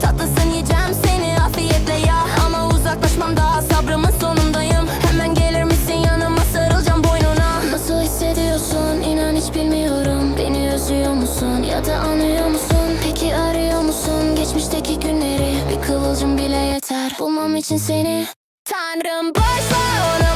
tatlısın yiyeceğim seni. Afiyetle ya. Ama uzaklaşmam daha. Sabrımın sonundayım. Hemen gelir misin? Yanıma sarılacağım boynuna. Nasıl hissediyorsun? İnan hiç bilmiyorum. Beni özlüyor musun? Ya da anlıyor musun? Peki arıyor musun? Geçmişteki günleri. Bir kıvılcım bile yeter. Bulmam için seni. Tanrım bağışla onu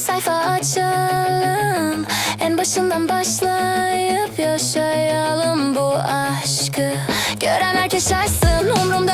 sayfa açalım. En başından başlayıp yaşayalım bu aşkı. Gören herkes şaşsın umurumda